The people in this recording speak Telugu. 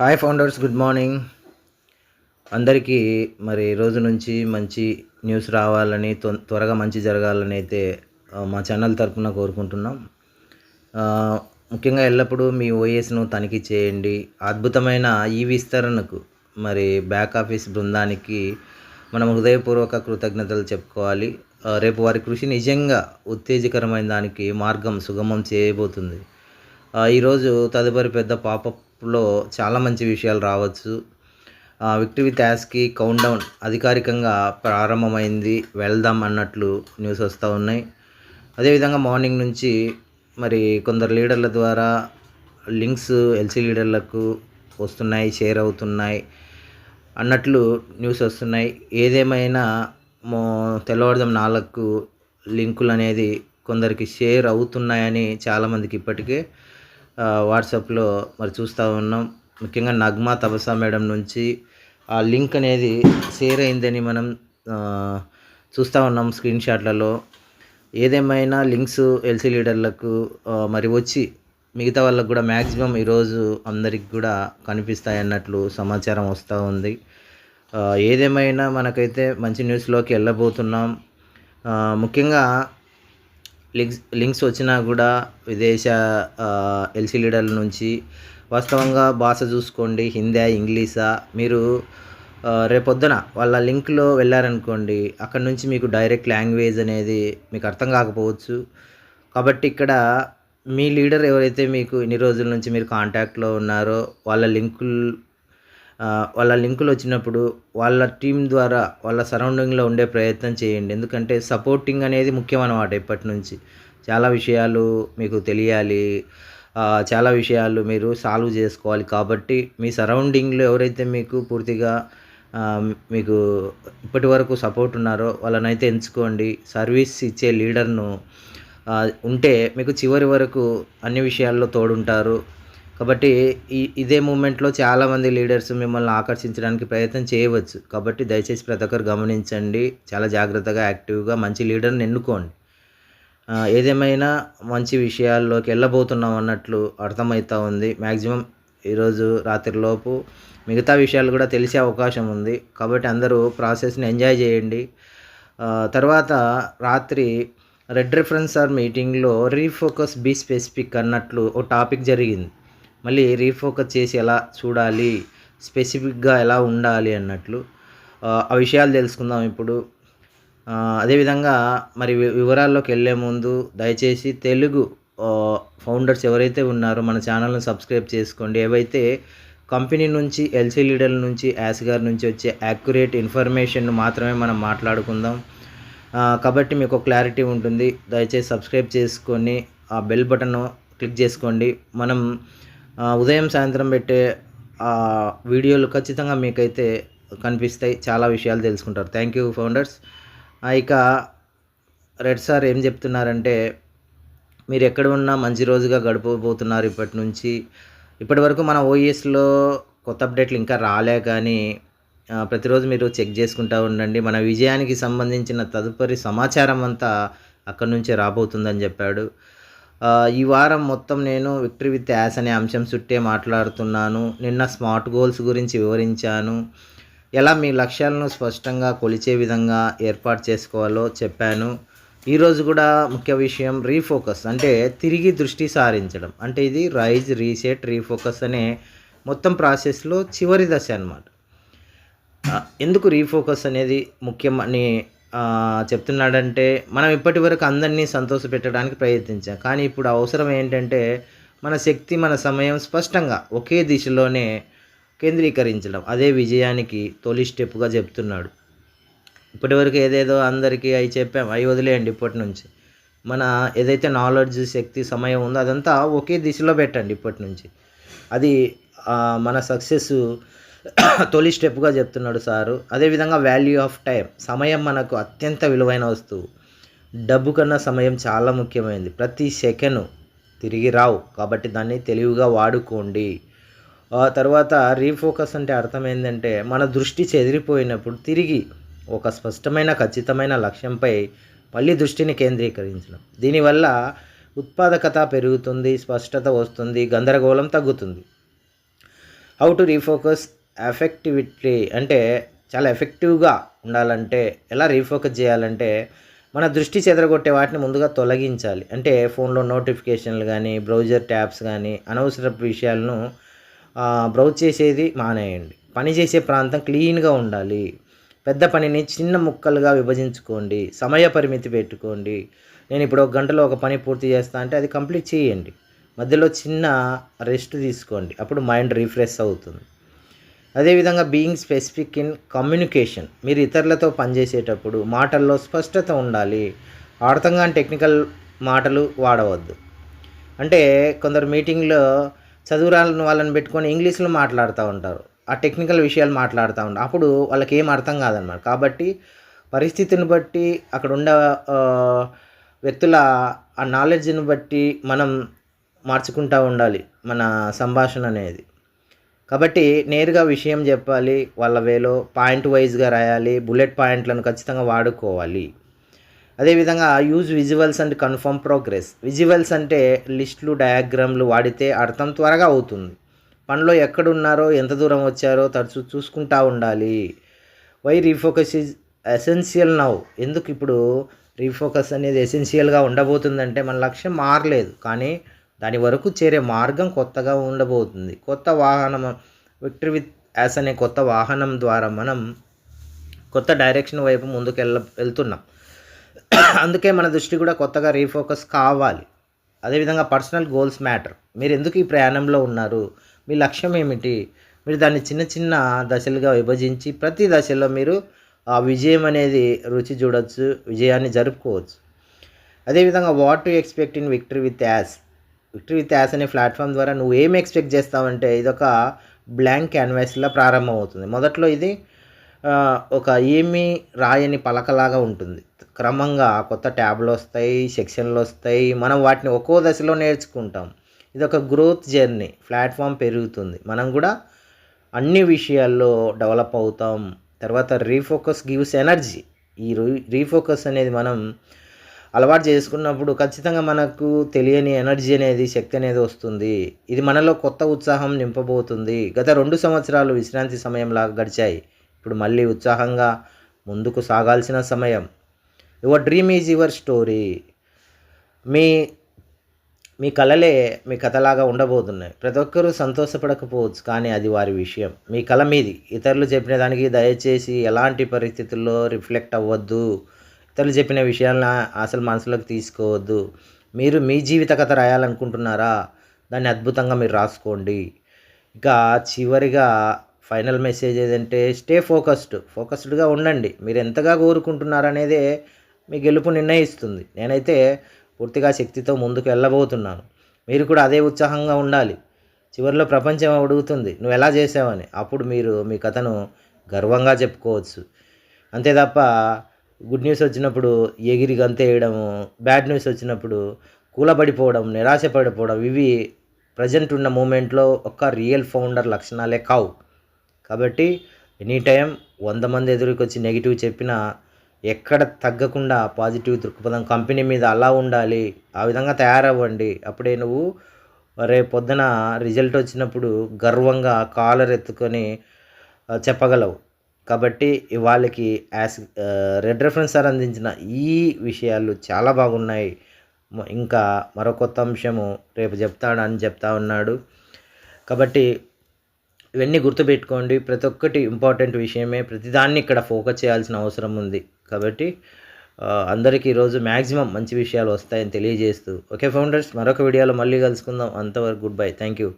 హాయ్ ఫౌండర్స్ గుడ్ మార్నింగ్ అందరికీ మరి రోజు నుంచి మంచి న్యూస్ రావాలని త్వరగా మంచి జరగాలని అయితే మా ఛానల్ తరఫున కోరుకుంటున్నాం. ముఖ్యంగా ఎల్లప్పుడూ మీ ఓఎస్ను తనిఖీ చేయండి. అద్భుతమైన ఈ విస్తరణకు మరి బ్యాక్ ఆఫీస్ బృందానికి మనం హృదయపూర్వక కృతజ్ఞతలు చెప్పుకోవాలి. రేపు వారి కృషి నిజంగా ఉత్తేజకరమైన దానికి మార్గం సుగమం చేయబోతుంది. ఈరోజు తదుపరి పెద్ద లో చాలా మంచి విషయాలు రావచ్చు. విక్టరీ విత్ యాస్కి కౌంట్ డౌన్ అధికారికంగా ప్రారంభమైంది. వెళ్దాం అన్నట్లు న్యూస్ వస్తూ ఉన్నాయి. అదేవిధంగా మార్నింగ్ నుంచి మరి కొందరు లీడర్ల ద్వారా లింక్స్ ఎల్సీ లీడర్లకు వస్తున్నాయి షేర్ అవుతున్నాయి అన్నట్లు న్యూస్ వస్తున్నాయి. ఏదేమైనా మో తెల్లవారుజాము నాలుగు లింకులు అనేది కొందరికి షేర్ అవుతున్నాయని చాలామందికి ఇప్పటికే వాట్సాప్లో మరి చూస్తూ ఉన్నాం. ముఖ్యంగా నగ్మా తపసా మేడం నుంచి ఆ లింక్ అనేది షేర్ అయిందని మనం చూస్తూ ఉన్నాం స్క్రీన్ షాట్లలో. ఏదేమైనా లింక్స్ ఎల్సీ లీడర్లకు మరి వచ్చి మిగతా వాళ్ళకు కూడా మ్యాక్సిమం ఈరోజు అందరికి కూడా కనిపిస్తాయన్నట్లు సమాచారం వస్తూ ఉంది. ఏదేమైనా మనకైతే మంచి న్యూస్లోకి వెళ్ళబోతున్నాం. ముఖ్యంగా లింక్స్ లింక్స్ వచ్చినా కూడా విదేశ ఎల్సీ లీడర్ల నుంచి వాస్తవంగా భాష చూసుకోండి హిందీ ఇంగ్లీషా మీరు రేపొద్దున వాళ్ళ లింక్లో వెళ్ళారనుకోండి అక్కడ నుంచి మీకు డైరెక్ట్ లాంగ్వేజ్ అనేది మీకు అర్థం కాకపోవచ్చు. కాబట్టి ఇక్కడ మీ లీడర్ ఎవరైతే మీకు ఇన్ని రోజుల నుంచి మీరు కాంటాక్ట్లో ఉన్నారో వాళ్ళ లింకులు వాళ్ళ లింకులు వచ్చినప్పుడు వాళ్ళ టీం ద్వారా వాళ్ళ సరౌండింగ్లో ఉండే ప్రయత్నం చేయండి. ఎందుకంటే సపోర్టింగ్ అనేది ముఖ్యం అన్నమాట ఇప్పటి నుంచి. చాలా విషయాలు మీకు తెలియాలి. చాలా విషయాలు మీరు సాల్వ్ చేసుకోవాలి. కాబట్టి మీ సరౌండింగ్లో ఎవరైతే మీకు పూర్తిగా మీకు ఇప్పటి వరకు సపోర్ట్ ఉన్నారో వాళ్ళనైతే ఎంచుకోండి. సర్వీస్ ఇచ్చే లీడర్ను ఉంటే మీకు చివరి వరకు అన్ని విషయాల్లో తోడుంటారు. కాబట్టి ఈ ఇదే మూమెంట్లో చాలామంది లీడర్స్ మిమ్మల్ని ఆకర్షించడానికి ప్రయత్నం చేయవచ్చు. కాబట్టి దయచేసి ప్రతి ఒక్కరు గమనించండి. చాలా జాగ్రత్తగా యాక్టివ్గా మంచి లీడర్ని ఎన్నుకోండి. ఏదేమైనా మంచి విషయాల్లోకి వెళ్ళబోతున్నాం అన్నట్లు అర్థమవుతా ఉంది. మ్యాక్సిమం ఈరోజు రాత్రిలోపు మిగతా విషయాలు కూడా తెలిసే అవకాశం ఉంది. కాబట్టి అందరూ ప్రాసెస్ని ఎంజాయ్ చేయండి. తర్వాత రాత్రి రెడ్ రిఫరెన్స్ ఆర్ మీటింగ్లో రీఫోకస్ బీ స్పెసిఫిక్ అన్నట్లు ఓ టాపిక్ జరిగింది. మళ్ళీ రీఫోకస్ చేసి ఎలా చూడాలి స్పెసిఫిక్గా ఎలా ఉండాలి అన్నట్లు ఆ, విషయాలు తెలుసుకుందాం ఇప్పుడు. అదేవిధంగా మరి వి- వివరాల్లోకి వెళ్ళే ముందు దయచేసి తెలుగు ఫౌండర్స్ ఎవరైతే ఉన్నారో మన ఛానల్ని సబ్స్క్రైబ్ చేసుకోండి. ఏవైతే కంపెనీ నుంచి ఎల్సీ లీడర్ల నుంచి యాస్ గారి నుంచి వచ్చే యాక్యురేట్ ఇన్ఫర్మేషన్ మాత్రమే మనం మాట్లాడుకుందాం. కాబట్టి మీకు క్లారిటీ ఉంటుంది. దయచేసి సబ్స్క్రైబ్ చేసుకొని ఆ బెల్ బటన్ క్లిక్ చేసుకోండి. మనం ఉదయం సాయంత్రం పెట్టే వీడియోలు ఖచ్చితంగా మీకైతే కనిపిస్తాయి. చాలా విషయాలు తెలుసుకుంటారు. థ్యాంక్ యూ ఫౌండర్స్ ఇక రెడ్ సార్ ఏం చెప్తున్నారంటే మీరు ఎక్కడ ఉన్నా మంచి రోజుగా గడపబోతున్నారు ఇప్పటి నుంచి. ఇప్పటి వరకు మన ఓఈఎస్లో కొత్త అప్డేట్లు ఇంకా రాలే కానీ ప్రతిరోజు మీరు చెక్ చేసుకుంటూ ఉండండి. మన విజయానికి సంబంధించిన తదుపరి సమాచారం అంతా అక్కడి నుంచే రాబోతుందని చెప్పాడు. ఈ వారం మొత్తం నేను విక్టరీ విత్ యాస్ అనే అంశం చుట్టే మాట్లాడుతున్నాను. నిన్న స్మార్ట్ గోల్స్ గురించి వివరించాను. ఎలా మీ లక్ష్యాలను స్పష్టంగా కొలిచే విధంగా ఏర్పాటు చేసుకోవాలో చెప్పాను. ఈరోజు కూడా ముఖ్య విషయం రీఫోకస్ అంటే తిరిగి దృష్టి సారించడం. అంటే ఇది రైజ్ రీసెట్ రీఫోకస్ అనే మొత్తం ప్రాసెస్లో చివరి దశ అన్నమాట. ఎందుకు రీఫోకస్ అనేది ముఖ్యం అని చెప్తున్నాడంటే మనం ఇప్పటి వరకు అందరినీ సంతోషపెట్టడానికి ప్రయత్నించాం. కానీ ఇప్పుడు అవసరం ఏంటంటే మన శక్తి మన సమయం స్పష్టంగా ఒకే దిశలోనే కేంద్రీకరించడం. అదే విజయానికి తొలి స్టెప్గా చెప్తున్నాడు. ఇప్పటివరకు ఏదేదో అందరికీ అవి చెప్పాం అవి వదిలేయండి ఇప్పటి నుంచి. మన ఏదైతే నాలెడ్జ్ శక్తి సమయం ఉందో అదంతా ఒకే దిశలో పెట్టండి ఇప్పటి నుంచి. అది మన సక్సెస్ తొలి స్టెప్గా చెప్తున్నాడు సారు. అదేవిధంగా వాల్యూ ఆఫ్ టైం సమయం మనకు అత్యంత విలువైన వస్తువు. డబ్బు కన్నా సమయం చాలా ముఖ్యమైనది. ప్రతి సెకండ్ తిరిగి రావు. కాబట్టి దాన్ని తెలివిగా వాడుకోండి. ఆ తర్వాత రీఫోకస్ అంటే అర్థం ఏంటంటే మన దృష్టి చెదిరిపోయినప్పుడు తిరిగి ఒక స్పష్టమైన ఖచ్చితమైన లక్ష్యంపై మళ్ళీ దృష్టిని కేంద్రీకరించడం. దీనివల్ల ఉత్పాదకత పెరుగుతుంది స్పష్టత వస్తుంది గందరగోళం తగ్గుతుంది. హౌ టు రీఫోకస్ ఎఫెక్టివిటీ అంటే చాలా ఎఫెక్టివ్గా ఉండాలంటే ఎలా రీఫోకస్ చేయాలంటే మన దృష్టి చెదరగొట్టే వాటిని ముందుగా తొలగించాలి. అంటే ఫోన్లో నోటిఫికేషన్లు కానీ బ్రౌజర్ ట్యాబ్స్ కానీ అనవసర విషయాలను బ్రౌజ్ చేసేది మానేయండి. పని చేసే ప్రాంతం క్లీన్గా ఉండాలి. పెద్ద పనిని చిన్న ముక్కలుగా విభజించుకోండి. సమయ పరిమితి పెట్టుకోండి. నేను ఇప్పుడు ఒక గంటలో ఒక పని పూర్తి చేస్తా అంటే అది కంప్లీట్ చేయండి. మధ్యలో చిన్న రెస్ట్ తీసుకోండి. అప్పుడు మైండ్ రిఫ్రెష్ అవుతుంది. అదేవిధంగా బీయింగ్ స్పెసిఫిక్ ఇన్ కమ్యూనికేషన్ మీరు ఇతరులతో పనిచేసేటప్పుడు మాటల్లో స్పష్టత ఉండాలి. ఆడతంగా టెక్నికల్ మాటలు వాడవద్దు. అంటే కొందరు మీటింగ్లో చదువురాలని వాళ్ళని పెట్టుకొని ఇంగ్లీష్లో మాట్లాడుతూ ఉంటారు. ఆ టెక్నికల్ విషయాలు మాట్లాడుతూ ఉంటారు. అప్పుడు వాళ్ళకి ఏం అర్థం కాదనమాట. కాబట్టి పరిస్థితిని బట్టి అక్కడ ఉన్న వ్యక్తుల ఆ నాలెడ్జ్ని బట్టి మనం మార్చుకుంటూ ఉండాలి మన సంభాషణ అనేది. కాబట్టి నేరుగా విషయం చెప్పాలి వాళ్ళ వేలో పాయింట్ వైజ్గా రాయాలి బుల్లెట్ పాయింట్లను ఖచ్చితంగా వాడుకోవాలి. అదేవిధంగా use visuals and confirm progress. Visuals అంటే లిస్టులు డయాగ్రామ్లు వాడితే అర్థం త్వరగా అవుతుంది. పనిలో ఎక్కడున్నారో ఎంత దూరం వచ్చారో తరచూ చూసుకుంటా ఉండాలి. Why refocus is essential now? ఎందుకు ఇప్పుడు రీఫోకస్ అనేది ఎసెన్షియల్గా ఉండబోతుందంటే మన లక్ష్యం మారలేదు. కానీ దాని వరకు చేరే మార్గం కొత్తగా ఉండబోతుంది. కొత్త వాహనం విక్టరీ విత్ యాస్ అనే కొత్త వాహనం ద్వారా మనం కొత్త డైరెక్షన్ వైపు ముందుకు వెళ్ళ వెళ్తున్నాం. అందుకే మన దృష్టి కూడా కొత్తగా రీఫోకస్ కావాలి. అదేవిధంగా పర్సనల్ గోల్స్ మ్యాటర్ మీరు ఎందుకు ఈ ప్రయాణంలో ఉన్నారు? మీ లక్ష్యం ఏమిటి? మీరు దాన్ని చిన్న చిన్న దశలుగా విభజించి ప్రతి దశలో మీరు ఆ విజయం అనేది రుచి చూడొచ్చు విజయాన్ని జరుపుకోవచ్చు. అదేవిధంగా what to expect in victory with us victory with us అనే ప్లాట్ఫామ్ ద్వారా నువ్వు ఏం ఎక్స్పెక్ట్ చేస్తావంటే ఇదొక బ్లాంక్ క్యాన్వాస్లా ప్రారంభమవుతుంది. మొదట్లో ఇది ఒక ఏమీ రాయని పలకలాగా ఉంటుంది. క్రమంగా కొత్త ట్యాబ్లు వస్తాయి సెక్షన్లు వస్తాయి. మనం వాటిని ఒక్కో దశలో నేర్చుకుంటాం. ఇది ఒక గ్రోత్ జర్నీ ప్లాట్ఫామ్ పెరుగుతుంది. మనం కూడా అన్ని విషయాల్లో డెవలప్ అవుతాం. తర్వాత రీఫోకస్ గివ్స్ ఎనర్జీ ఈ రీఫోకస్ అనేది మనం అలవాటు చేసుకున్నప్పుడు ఖచ్చితంగా మనకు తెలియని ఎనర్జీ అనేది శక్తి అనేది వస్తుంది. ఇది మనలో కొత్త ఉత్సాహం నింపబోతుంది. గత రెండు సంవత్సరాలు విశ్రాంతి సమయంలాగా గడిచాయి. ఇప్పుడు మళ్ళీ ఉత్సాహంగా ముందుకు సాగాల్సిన సమయం. Your dream is your story. మీ మీ కళలే మీ కథలాగా ఉండబోతున్నాయి. ప్రతి ఒక్కరూ సంతోషపడకపోవచ్చు కానీ అది వారి విషయం. మీ కళ మీది. ఇతరులు చెప్పిన దానికి దయచేసి ఎలాంటి పరిస్థితుల్లో రిఫ్లెక్ట్ అవ్వద్దు. ఇతరులు చెప్పిన విషయాలను అసలు మనసులోకి తీసుకోవద్దు. మీరు మీ జీవిత కథ రాయాలనుకుంటున్నారా? దాన్ని అద్భుతంగా మీరు రాసుకోండి. ఇక చివరిగా ఫైనల్ మెసేజ్ ఏదంటే స్టే ఫోకస్డ్. ఫోకస్డ్గా ఉండండి. మీరు ఎంతగా కోరుకుంటున్నారనేదే మీ గెలుపు నిర్ణయిస్తుంది. నేనైతే పూర్తిగా శక్తితో ముందుకు వెళ్ళబోతున్నాను. మీరు కూడా అదే ఉత్సాహంగా ఉండాలి. చివరిలో ప్రపంచం అడుగుతుంది నువ్వు ఎలా చేసావని. అప్పుడు మీరు మీ కథను గర్వంగా చెప్పుకోవచ్చు. అంతే తప్ప గుడ్ న్యూస్ వచ్చినప్పుడు ఎగిరి గంతేయడము బ్యాడ్ న్యూస్ వచ్చినప్పుడు కూలబడిపోవడం నిరాశపడిపోవడం ఇవి ప్రజెంట్ ఉన్న మూమెంట్లో ఒక్క రియల్ ఫౌండర్ లక్షణాలే కావు. కాబట్టి ఎనీ టైం వంద మంది ఎదురుకొచ్చి నెగిటివ్ చెప్పినా ఎక్కడ తగ్గకుండా పాజిటివ్ దృక్పథం కంపెనీ మీద అలా ఉండాలి ఆ విధంగా తయారవ్వండి. అప్పుడే నువ్వు రేపు పొద్దున రిజల్ట్ వచ్చినప్పుడు గర్వంగా కాలర్ ఎత్తుకొని చెప్పగలవు. కాబట్టి వాళ్ళకి యాస్ రెడ్ రెఫరెన్స్ సార్ అందించిన ఈ విషయాలు చాలా బాగున్నాయి. ఇంకా మరో కొత్త అంశము రేపు చెప్తాడు అని చెప్తా ఉన్నాడు. కాబట్టి ఇవన్నీ గుర్తుపెట్టుకోండి. ప్రతి ఒక్కటి ఇంపార్టెంట్ విషయమే. ప్రతిదాన్ని ఇక్కడ ఫోకస్ చేయాల్సిన అవసరం ఉంది. కాబట్టి అందరికీ ఈరోజు మ్యాక్సిమం మంచి విషయాలు వస్తాయని తెలియజేస్తూ. ఓకే ఫౌండర్స్ మరొక వీడియోలో మళ్ళీ కలుసుకుందాం. అంతవరకు గుడ్ బై. Thank you